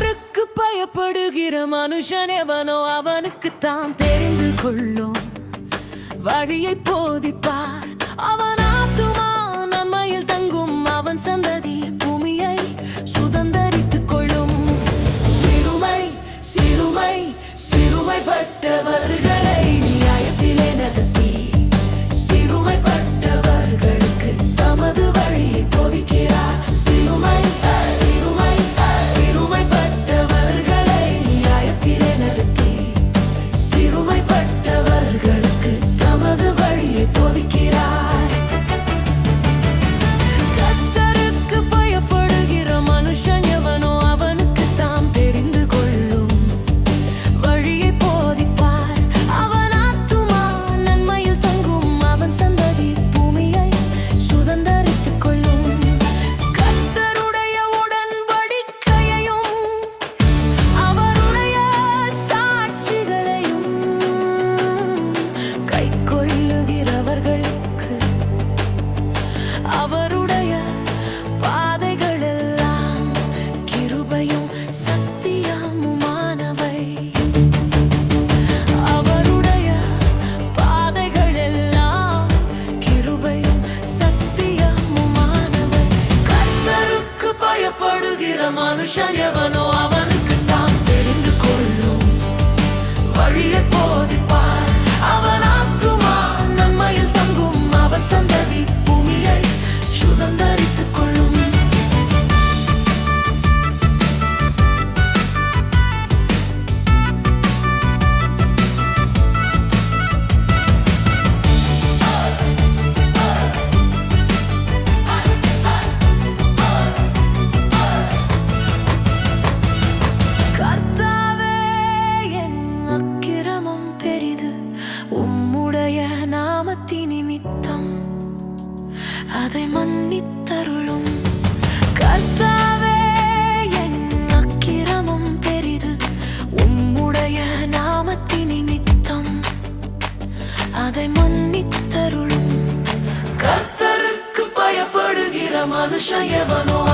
இருக்கு பயப்படுகிற மனுஷன் எவனோ அவனுக்கு தான் தெரிந்து கொள்ளும். வழியை போதிப்பார். அவன் Manu Shanyavano Avano மன்னித்தருளும் கர்த்தாவே என் அக்கிரமம் பெரிது. உம்முடைய நாமத்தி நிமித்தம் அதை மன்னித்தருளும். கர்த்தருக்கு எவனோ?